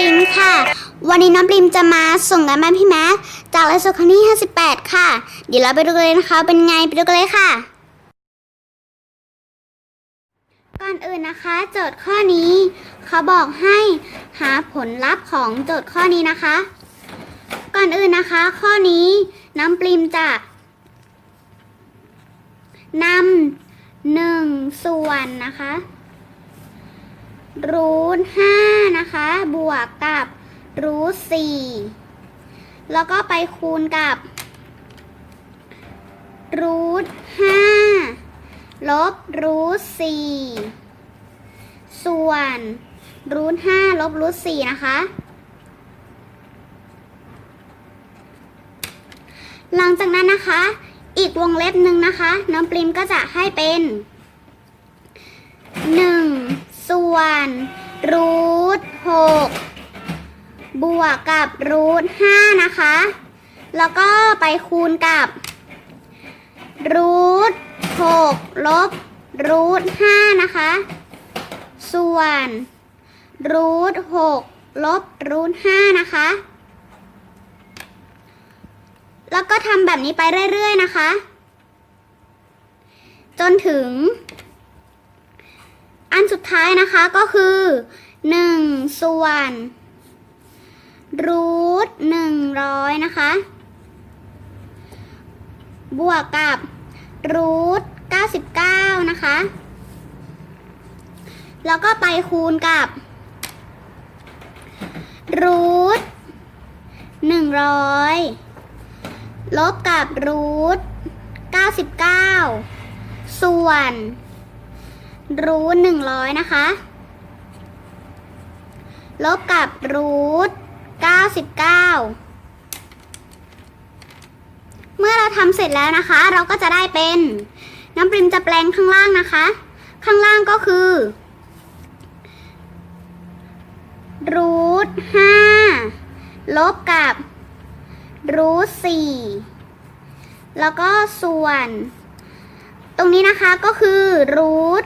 ริมค่ะ วันนี้น้องปริมจะมาส่งกันบ้านพี่แม็กจากเลสโซคันที่ 58 ค่ะ เดี๋ยวเราไปดูกันเลยนะคะเป็นไงไปดูกันเลยค่ะ ก่อนอื่นนะคะ โจทย์ข้อนี้เขาบอกให้หาผลลัพธ์ของโจทย์ข้อนี้นะคะ ก่อนอื่นนะคะ ข้อนี้น้ำปริมจะนำหนึ่งส่วนนะคะ รูทห้านะคะ บวกกับรูทสี่แล้วก็ไปคูณกับรูทห้าลบรูทสี่ส่วนรูทห้าลบรูทสี่นะคะ หลังจากนั้นนะคะ อีกวงเล็บหนึ่งนะคะ น้องปริมก็จะให้เป็นหนึ่ง ส่วนรูทหกบวกกับรูทห้านะคะ แล้วก็ไปคูณกับรูทหกลบรูทห้านะคะ ส่วนรูทหกลบรูทห้านะคะ แล้วก็ทำแบบนี้ไปเรื่อยๆนะคะ จนถึง อันสุดท้ายนะคะก็คือ1ส่วนรูทหนึ่งร้อยนะคะ บวกกับรูทเก้าสิบเก้านะคะ แล้วก็ไปคูณกับรูทหนึ่งร้อยลบกับรูทเก้าสิบเก้าส่วน รูทหนึ่งร้อยนะคะ ลบกับรูทเก้าสิบเก้าเมื่อเราทำเสร็จแล้วนะคะ เราก็จะได้เป็น น้ำปริมจะแปลงข้างล่างนะคะ ข้างล่างก็คือรูทห้าลบกับรูทสี่แล้วก็ส่วน ตรงนี้นะคะก็คือรูท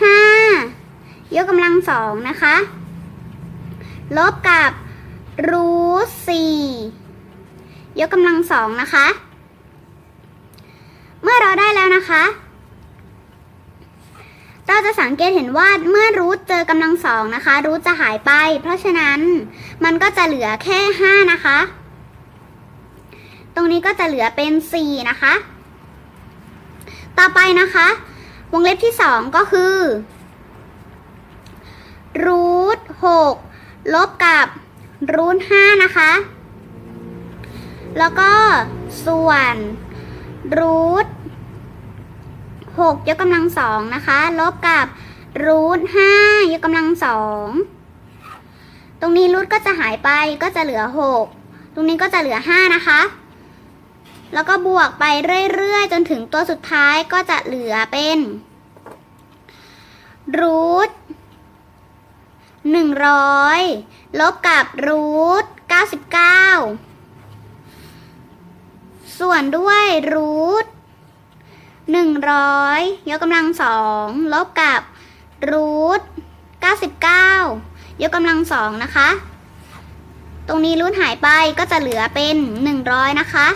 ห้ายกกำลังสองนะคะ ลบกับรูทสี่ยกกำลังสองนะคะ เมื่อเราได้แล้วนะคะ เราจะสังเกตเห็นว่าเมื่อรูทเจอกำลังสองนะคะ รูทจะหายไป เพราะฉะนั้นมันก็จะเหลือแค่ห้านะคะ ตรงนี้ก็จะเหลือเป็นสี่นะคะ ต่อไปนะคะ วงเล็บที่สองก็คือรูทหกลบกับรูทห้านะคะ แล้วก็ส่วนรูทหกยกกำลังสองนะคะ ลบกับรูทห้ายกกำลังสองตรงนี้รูทก็จะหายไปก็จะเหลือหกตรงนี้ก็จะเหลือห้านะคะ แล้วก็บวกไปเรื่อยๆ จนถึงตัวสุดท้ายก็จะเหลือเป็นรูทหนึ่งร้อยลบกับรูทเก้าสิบเก้าส่วนด้วยรูทหนึ่งร้อยยกกำลังสองลบกับรูทเก้าสิบเก้ายกกำลังสองนะคะ ตรงนี้รูทหายไปก็จะเหลือเป็นหนึ่งร้อยนะคะ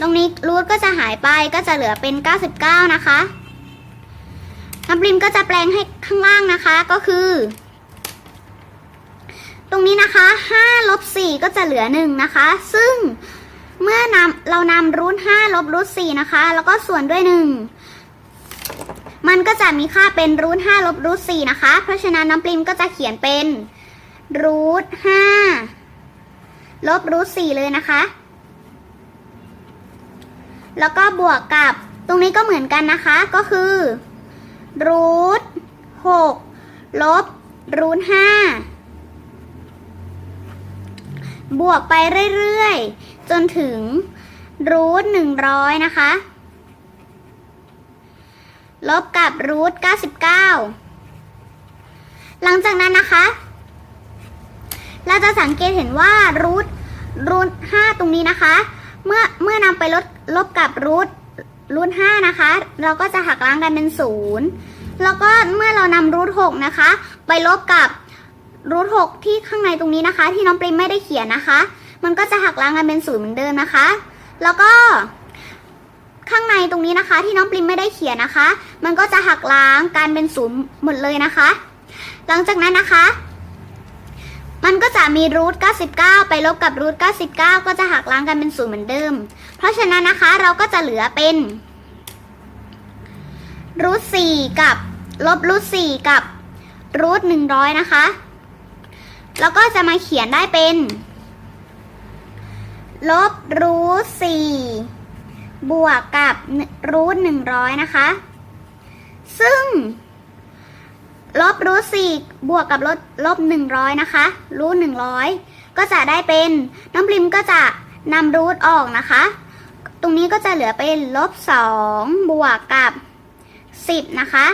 ตรงนี้รูทก็จะหายไปก็จะเหลือเป็น 99 นะคะน้ำปริมก็จะแปลงให้ข้างล่างนะคะก็คือ ตรงนี้นะคะ5ลบ4ก็จะเหลือ 1 นะคะ ซึ่งเมื่อนำเรานำรูท5ลบรูท4นะคะ แล้วก็ส่วนด้วย 1 มันก็จะมีค่าเป็นรูท5ลบรูท4นะคะ เพราะฉะนั้นน้ำปริมก็จะเขียนเป็นรูท5ลบรูท4เลยนะคะ แล้วก็บวกกับตรงนี้ก็เหมือนกันนะคะ ก็คือรูทหกลบรูทห้าบวกไปเรื่อยๆ จนถึงรูทหนึ่งร้อยนะคะ ลบกับรูทเก้าสิบเก้าหลังจากนั้นนะคะ เราจะสังเกตเห็นว่ารูทรูทห้าตรงนี้นะคะ เมื่อเมื่อนำไปลดลบกับรูทรูทห้านะคะ เราก็จะหักล้างกันเป็นศูนย์แล้วก็เมื่อเรานำรูทหกนะคะ ไปลบกับรูทหกที่ข้างในตรงนี้นะคะ ที่น้องปริมไม่ได้เขียนนะคะ มันก็จะหักล้างกันเป็นศูนย์เหมือนเดิมนะคะ แล้วก็ข้างในตรงนี้นะคะ ที่น้องปริมไม่ได้เขียนนะคะ มันก็จะหักล้างการเป็นศูนย์หมดเลยนะคะ หลังจากนั้นนะคะ มันก็จะมีรูท99 ไปลบกับรูท99 ก็จะหักล้างกันเป็นศูนย์เหมือนเดิม เพราะฉะนั้นนะคะเราก็จะเหลือเป็นรูท4กับลบรูท4กับรูท100 นะคะ แล้วก็จะมาเขียนได้เป็น ลบรูท4บวกกับรูท100 นะคะ ซึ่ง ลบรูทสี่บวกกับลบลบหนึ่งร้อยนะคะรูทหนึ่งร้อยก็จะได้เป็นน้องปริมก็จะนำรูทออกนะคะ ตรงนี้ก็จะเหลือเป็นลบสองบวกกับสิบนะคะ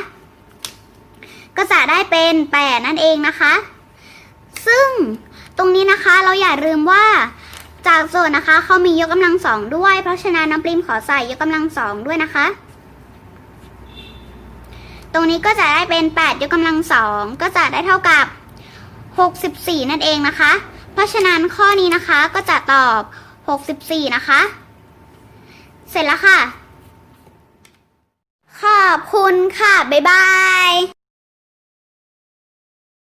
ก็จะได้เป็นแปดนั่นเองนะคะ ซึ่งตรงนี้นะคะเราอย่าลืมว่าจากโจทย์นะคะเขามียกกำลังสองด้วย เพราะฉะนั้นน้องปริมขอใส่ยกกำลังสองด้วยนะคะ ตรงนี้ก็จะได้เป็น8ยกกำลังสองก็จะได้เท่ากับ 64 นั่นเองนะคะ เพราะฉะนั้นข้อนี้นะคะก็จะตอบ 64 นะคะ เสร็จแล้วค่ะ ขอบคุณค่ะ บ๊ายบาย